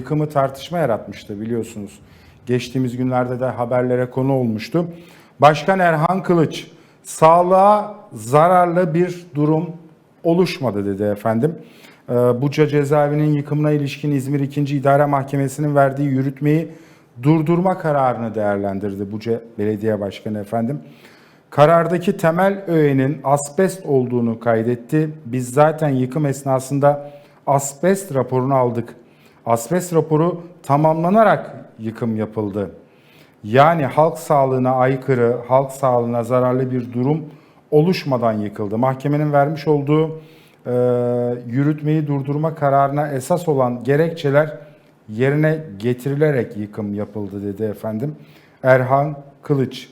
yıkımı tartışma yaratmıştı biliyorsunuz. Geçtiğimiz günlerde de haberlere konu olmuştu. Başkan Erhan Kılıç, sağlığa zararlı bir durum oluşmadı dedi efendim. Ee, Buca cezaevinin yıkımına ilişkin İzmir 2. İdare Mahkemesi'nin verdiği yürütmeyi durdurma kararını değerlendirdi Buca Belediye Başkanı efendim. Karardaki temel öğenin asbest olduğunu kaydetti. Biz zaten yıkım esnasında asbest raporunu aldık. Asbest raporu tamamlanarak yıkım yapıldı. Yani halk sağlığına aykırı, halk sağlığına zararlı bir durum oluşmadan yıkıldı. Mahkemenin vermiş olduğu e, yürütmeyi durdurma kararına esas olan gerekçeler yerine getirilerek yıkım yapıldı dedi efendim. Erhan Kılıç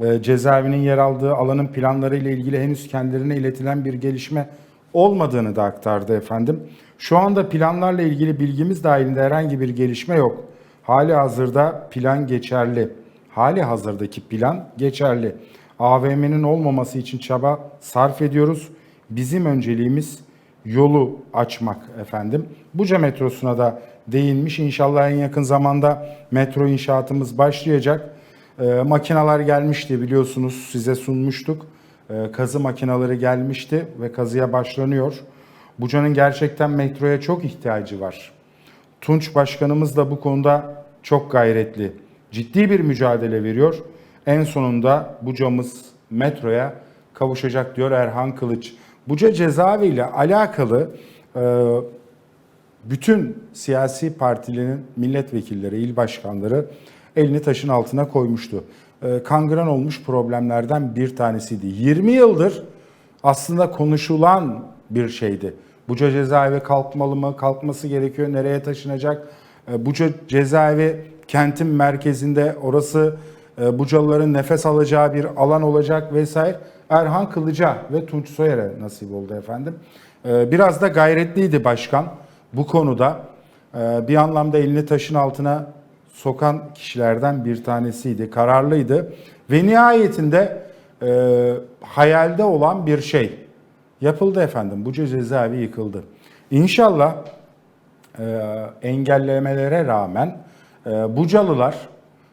e, cezaevinin yer aldığı alanın planları ile ilgili henüz kendilerine iletilen bir gelişme olmadığını da aktardı efendim. Şu anda planlarla ilgili bilgimiz dahilinde herhangi bir gelişme yok. Hali hazırda plan geçerli. Hali hazırdaki plan geçerli. AVM'nin olmaması için çaba sarf ediyoruz. Bizim önceliğimiz yolu açmak efendim. Buca metrosuna da değinmiş. İnşallah en yakın zamanda metro inşaatımız başlayacak. E, makinalar gelmişti biliyorsunuz size sunmuştuk. E, kazı makinaları gelmişti ve kazıya başlanıyor. Buca'nın gerçekten metroya çok ihtiyacı var. Tunç Başkanımız da bu konuda çok gayretli. Ciddi bir mücadele veriyor. En sonunda Buca'mız metroya kavuşacak diyor Erhan Kılıç. Buca cezaevi ile alakalı e, bütün siyasi partilerin milletvekilleri, il başkanları elini taşın altına koymuştu. E, Kangren olmuş problemlerden bir tanesiydi. 20 yıldır aslında konuşulan bir şeydi. Buca cezaevi kalkmalı mı? Kalkması gerekiyor. Nereye taşınacak? E, Buca cezaevi kentin merkezinde orası e, Bucalıların nefes alacağı bir alan olacak vesaire. Erhan Kılıca ve Tunç Soyer'e nasip oldu efendim. E, Biraz da gayretliydi başkan bu konuda. Bir anlamda elini taşın altına sokan kişilerden bir tanesiydi. Kararlıydı ve nihayetinde e, hayalde olan bir şey yapıldı efendim. Buca cezaevi yıkıldı. İnşallah e, engellemelere rağmen e, Bucalılar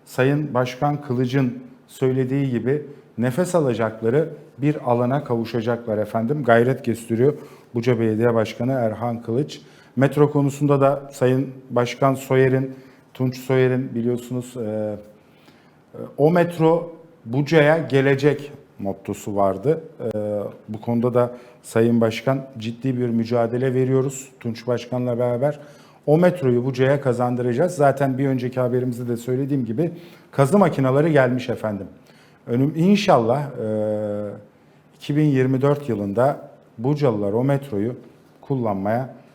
Sayın Başkan Kılıç'ın söylediği gibi nefes alacakları bir alana kavuşacaklar efendim. Gayret gösteriyor Buca Belediye Başkanı Erhan Kılıç. Metro konusunda da Sayın Başkan Soyer'in, Tunç Soyer'in biliyorsunuz e, e, o metro Buca'ya gelecek mottosu vardı. E, bu konuda da Sayın Başkan ciddi bir mücadele veriyoruz Tunç Başkan'la beraber. O metroyu Buca'ya kazandıracağız. Zaten bir önceki haberimizde de söylediğim gibi kazı makineleri gelmiş efendim. Önüm inşallah e, 2024 yılında Bucalılar o metroyu kullanmaya